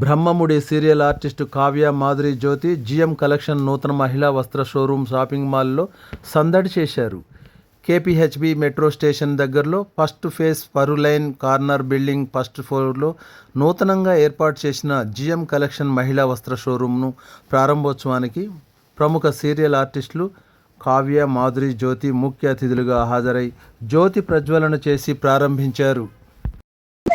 Brahmamudi serial artist Kavya Madhuri Jyothi GM collection నూతన మహిళా వస్త్ర షోరూమ్ షాపింగ్ మాల్లో సందడి చేశారు. కేపీహెచ్బి మెట్రో స్టేషన్ దగ్గరలో ఫస్ట్ ఫేజ్ పరులైన్ కార్నర్ బిల్డింగ్ ఫస్ట్ ఫ్లోర్లో నూతనంగా ఏర్పాటు చేసిన జిఎం కలెక్షన్ మహిళా వస్త్ర షోరూమ్ను ప్రారంభోత్సవానికి ప్రముఖ సీరియల్ ఆర్టిస్టులు కావ్య మాధురి జ్యోతి ముఖ్య అతిథులుగా హాజరై జ్యోతి ప్రజ్వలన చేసి ప్రారంభించారు.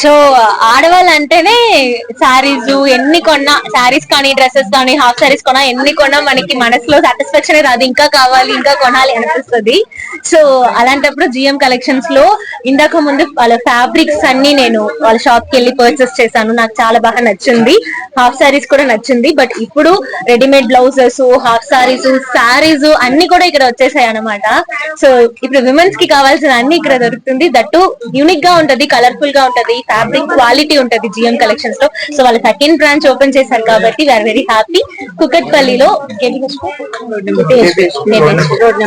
సో ఆడవాళ్ళు అంటేనే శారీస్ ఎన్ని కొన్నా శారీస్ కానీ డ్రెస్సెస్ కానీ హాఫ్ శారీస్ కొన్నా ఎన్ని కొన్నా మనకి మనసులో సాటిస్ఫాక్షన్ రాదు. ఇంకా కావాలి ఇంకా కొనాలి అనిపిస్తుంది. సో అలాంటప్పుడు జిఎం కలెక్షన్స్లో ఇందాక ముందు వాళ్ళ ఫ్యాబ్రిక్స్ అన్ని నేను వాళ్ళ షాప్కి వెళ్ళి పర్చేస్ చేశాను. నాకు చాలా బాగా నచ్చింది. హాఫ్ శారీస్ కూడా నచ్చింది. బట్ ఇప్పుడు readymade blouses half saris saris అన్ని కూడా ఇక్కడ వచ్చేసాయి అన్నమాట సో ఇప్పుడు విమెన్స్కి కావాల్సిన అన్ని ఇక్కడ దొరుకుతుంది. దట్టు యూనిక్గా ఉంటది కలర్ఫుల్గా ఉంటది ఫ్యాబ్రిక్ క్వాలిటీ ఉంటది జిఎం కలెక్షన్స్లో. సో వాళ్ళ సెకండ్ బ్రాంచ్ ఓపెన్ చేశారు కాబట్టి we're very happy కుకట్పల్లిలో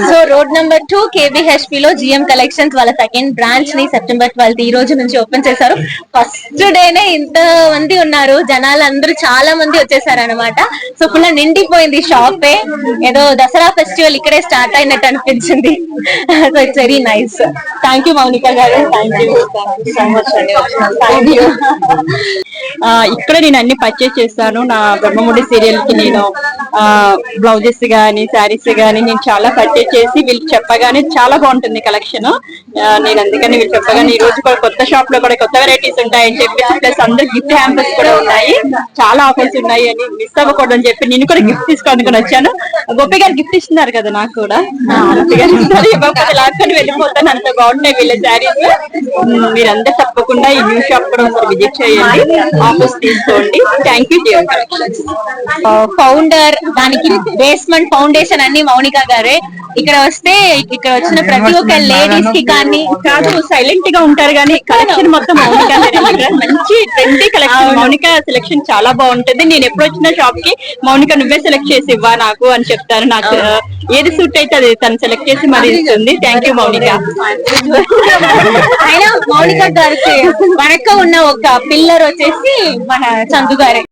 so road number two KPHB లో జిఎం కలెక్షన్స్ వాళ్ళ సెకండ్ బ్రాంచ్ని సెప్టెంబర్ ట్వెల్త్ ఈ రోజు నుంచి ఓపెన్ చేశారు. ఫస్ట్ డేనే ఇంత మంది ఉన్నారు. జనాలు అందరూ చాలా మంది వచ్చేసారు అనమాట సో ఫుల్ నిండిపోయింది షాపే ఏదో దసరా ఫెస్టివల్ ఇక్కడే స్టార్ట్ అయినట్టు అనిపించింది. So it's very nice thank you Mounika garu. Thank you so much అండి థ్యాంక్ యూ ఇక్కడ నేను అన్ని పర్చేస్ చేస్తాను నా బ్రహ్మముడి సీరియల్కి నేను బ్లౌజెస్ గానీ శారీస్ గానీ నేను చాలా పర్చేజ్ చేసి వీళ్ళు చెప్పగానే చాలా బాగుంటుంది కలెక్షన్ నేను అందుకని వీళ్ళు చెప్పగానే ఈ రోజు కూడా కొత్త షాప్లో కూడా కొత్త వెరైటీస్ ఉంటాయని చెప్పేసి ప్లస్ అందరు గిఫ్ట్ హ్యాంపర్స్ కూడా ఉన్నాయి. చాలా ఆఫర్స్ ఉన్నాయి అని మిస్ అవ్వకూడదు అని చెప్పి నేను కూడా గిఫ్ట్ తీసుకోవడానికి వచ్చాను. గొప్ప గారు గిఫ్ట్ ఇస్తున్నారు కదా నాకు కూడా. గొప్ప గారు ఇస్తారు ఇవ్వకపోతే లాక్కొని వెళ్ళిపోతాను. అంత బాగుంటాయి వీళ్ళ శారీస్. మీరందరూ తప్పకుండా ఈ న్యూ షాప్ కూడా ఒకసారి విజిట్ చేయండి. ఆఫర్స్ తీసుకోండి. థ్యాంక్ యూ కలెక్షన్స్ ఫౌండర్ దానికి బేస్మెంట్ ఫౌండేషన్ అన్ని మౌనిక గారే. ఇక్కడ వస్తే ఇక్కడ వచ్చిన ప్రతి ఒక్క లేడీస్కి కానీ కాదు సైలెంట్గా ఉంటారు కానీ కలెక్షన్ మొత్తం మౌనిక మంచి ట్రెండీ కలెక్షన్ మౌనిక సెలెక్షన్ చాలా బాగుంటుంది. నేను ఎప్పుడు వచ్చిన షాప్కి మౌనిక నువ్వే సెలెక్ట్ చేసి ఇవ్వా నాకు అని చెప్తారు. నాకు ఏది సూట్ అయితే అది తను సెలెక్ట్ చేసి మరి ఇస్తుంది. Thank you Mounika. అయినా మౌనిక గారికి వెనక ఉన్న ఒక పిల్లర్ వచ్చేసి మన చందు గారే.